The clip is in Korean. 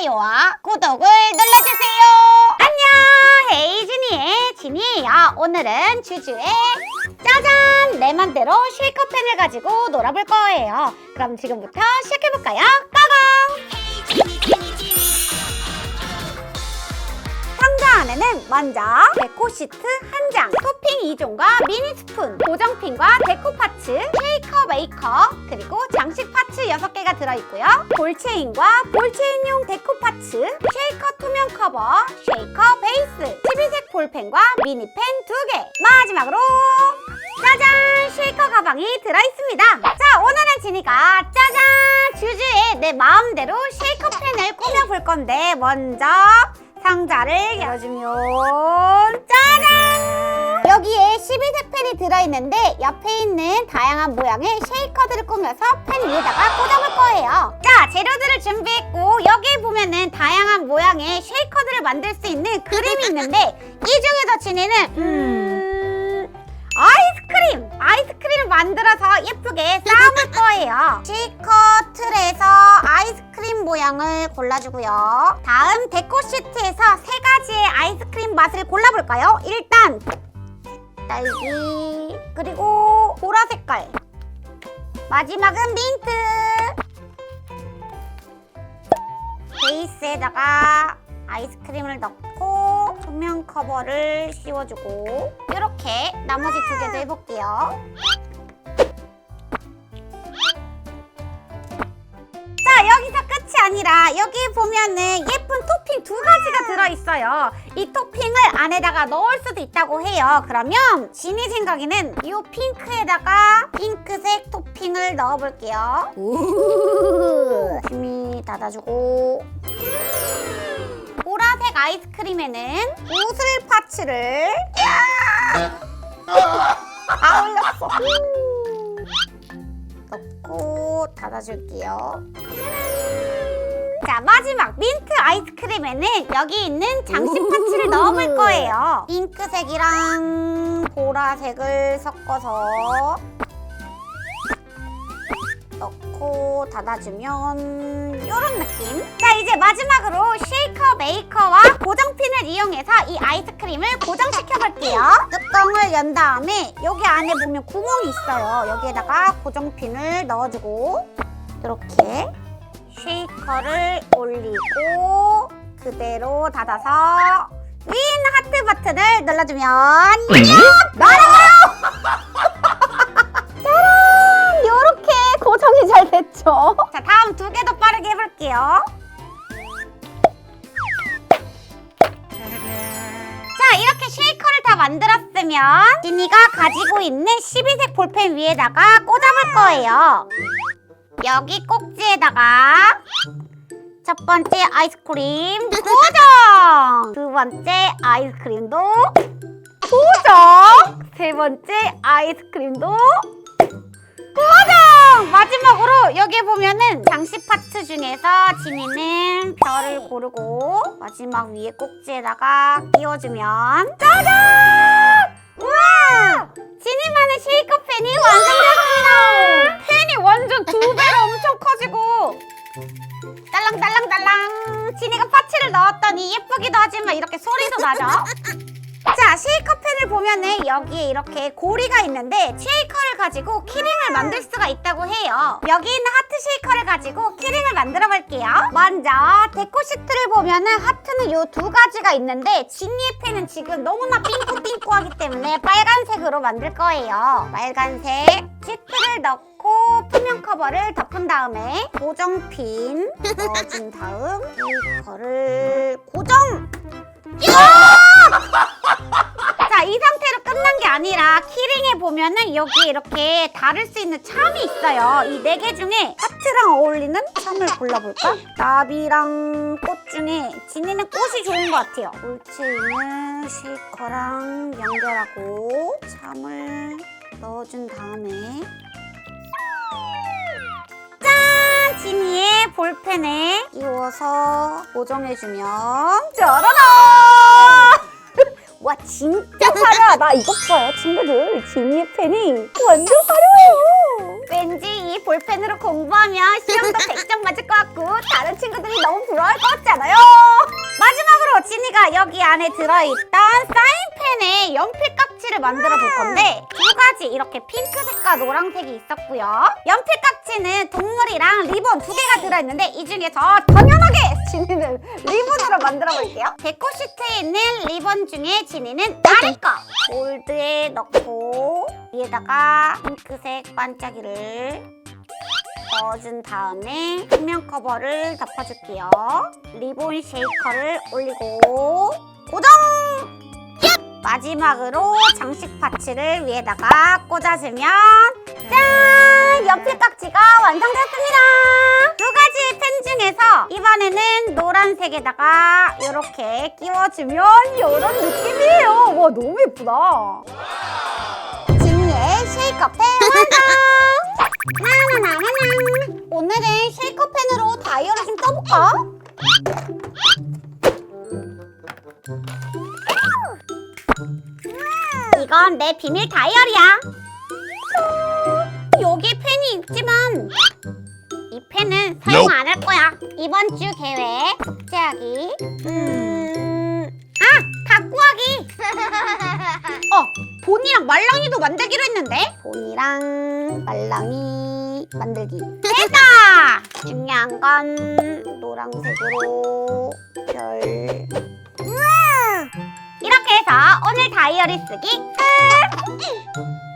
좋아요와 구독을 눌러주세요. 안녕, 헤이즈니의 진이에요. 오늘은 주주의 짜잔! 내 맘대로 쉐이커펜을 가지고 놀아볼 거예요. 그럼 지금부터 시작해볼까요? 안에는 먼저 데코 시트 한 장, 토핑 2종과 미니 스푼, 고정핀과 데코 파츠, 쉐이커 메이커, 그리고 장식 파츠 6개가 들어있고요. 볼체인과 볼체인용 데코 파츠, 쉐이커 투명 커버, 쉐이커 베이스, 12색 볼펜과 미니펜 2개. 마지막으로 짜잔! 쉐이커 가방이 들어있습니다. 자, 오늘은 지니가 짜잔! 주주의 내 마음대로 쉐이커 펜을 꾸며볼 건데 먼저 상자를 열어주면 짜잔! 여기에 12색 펜이 들어있는데 옆에 있는 다양한 모양의 쉐이커들을 꾸며서 펜 위에다가 꽂아볼 거예요. 자, 재료들을 준비했고 여기 보면은 다양한 모양의 쉐이커들을 만들 수 있는 그림이 있는데 이 중에서 지니는 음... 아이스크림! 아이스크림을 만들어서 예쁘게 쌓아볼 거예요. 시커 틀에서 아이스크림 모양을 골라주고요. 다음 데코 시트에서 세 가지의 아이스크림 맛을 골라볼까요? 일단 딸기 그리고 보라 색깔 마지막은 민트 베이스에다가 아이스크림을 넣고 조명 커버를 씌워주고 이렇게 나머지 두 개도 해볼게요. 여기 보면은 예쁜 토핑 두 가지가 들어있어요. 이 토핑을 안에다가 넣을 수도 있다고 해요. 그러면 진이 생각에는 이 핑크에다가 핑크색 토핑을 넣어볼게요. 힘이 닫아주고 보라색 아이스크림에는 우슬 파츠를 아 올렸어 넣고 닫아줄게요 자 마지막 민트 아이스크림에는 여기 있는 장식 파츠를 넣어볼 거예요. 핑크색이랑 보라색을 섞어서 넣고 닫아주면 이런 느낌. 자 이제 마지막으로 쉐이커 메이커와 고정핀을 이용해서 이 아이스크림을 고정시켜 볼게요. 뚜껑을 연 다음에 여기 안에 보면 구멍이 있어요. 여기에다가 고정핀을 넣어주고 이렇게 쉐이커를 올리고 그대로 닫아서 윈 하트 버튼을 눌러주면 날아가요! 짜란! 요렇게 고정이 잘 됐죠? 자, 다음 두 개 더 빠르게 해볼게요. 자, 이렇게 쉐이커를 다 만들었으면 지니가 가지고 있는 12색 볼펜 위에다가 꽂아볼 거예요. 여기 꼭지에다가 첫 번째 아이스크림 고정! 두 번째 아이스크림도 고정! 세 번째 아이스크림도 고정! 마지막으로 여기 보면은 장식 파츠 중에서 지니는 별을 고르고 마지막 위에 꼭지에다가 끼워주면 짜잔! 우와! 지니만의 쉐이커 펜이 완성되었습니다! 완전 두 배로 엄청 커지고 딸랑딸랑딸랑 지니가 파츠를 넣었더니 예쁘기도 하지만 이렇게 소리도 나죠? 자, 쉐이커펜을 보면은 여기에 이렇게 고리가 있는데 쉐이커를 가지고 키링을 만들 수가 있다고 해요. 여기 있는 하트 쉐이커를 가지고 키링을 만들어 볼게요. 먼저 데코 시트를 보면은 하트는 요 두 가지가 있는데 지니의 펜은 지금 너무나 삥꾸삥꾸하기 때문에 빨간색으로 만들 거예요. 빨간색 시트를 넣고 표면 커버를 덮은 다음에 고정핀 넣어준 다음 쉐이커를 고정! 자, 이 상태로 끝난 게 아니라 키링에 보면은 여기 이렇게 다를 수 있는 참이 있어요. 이 네 개 중에 하트랑 어울리는 참을 골라볼까? 나비랑 꽃 중에 지니는 꽃이 좋은 것 같아요. 볼체인을 쉐이커랑 연결하고 참을 넣어준 다음에 짠! 지니의 볼펜에 끼워서 고정해주면 짜라라! 와 진짜 화려하다 이것 봐요 친구들 지니의 펜이 완전 화려해요 왠지 이 볼펜으로 공부하면 시험도 100점 맞을 것 같고 다른 친구들이 너무 부러워할 것 같잖아요. 마지막으로 진이가 여기 안에 들어있던 사인펜에 연필 깍지를 만들어 볼 건데 두 가지 이렇게 핑크색과 노란색이 있었고요. 연필 깍지는 동물이랑 리본 두 개가 들어있는데 이 중에서 당연하게 진이는 리본으로 만들어 볼게요. 데코 시트에 있는 리본 중에 진이는 아래 거 골드에 넣고 위에다가 핑크색 반짝이를 넣어준 다음에 표면 커버를 덮어줄게요. 리본 쉐이커를 올리고 고정! 얍! 마지막으로 장식 파츠를 위에다가 꽂아주면 짠! 연필 깍지가 완성됐습니다. 두 가지 펜 중에서 이번에는 노란색에다가 이렇게 끼워주면 이런 느낌이에요. 와 너무 예쁘다. 진이의 쉐이커 펜 완성! 나나나나나 오늘은 쉐이커 펜으로 다이어리 좀 떠볼까? 이건 내 비밀 다이어리야 여기 펜이 있지만 이 펜은 사용 안 할 거야 이번 주 계획 숙제하기 음... 아! 갖고 하기 어! 본이랑 말랑이도 만들기로 했는데 본이랑 말랑이 만들기 됐다! 중요한 건 노란색으로 별 오늘 다이어리 쓰기 끝!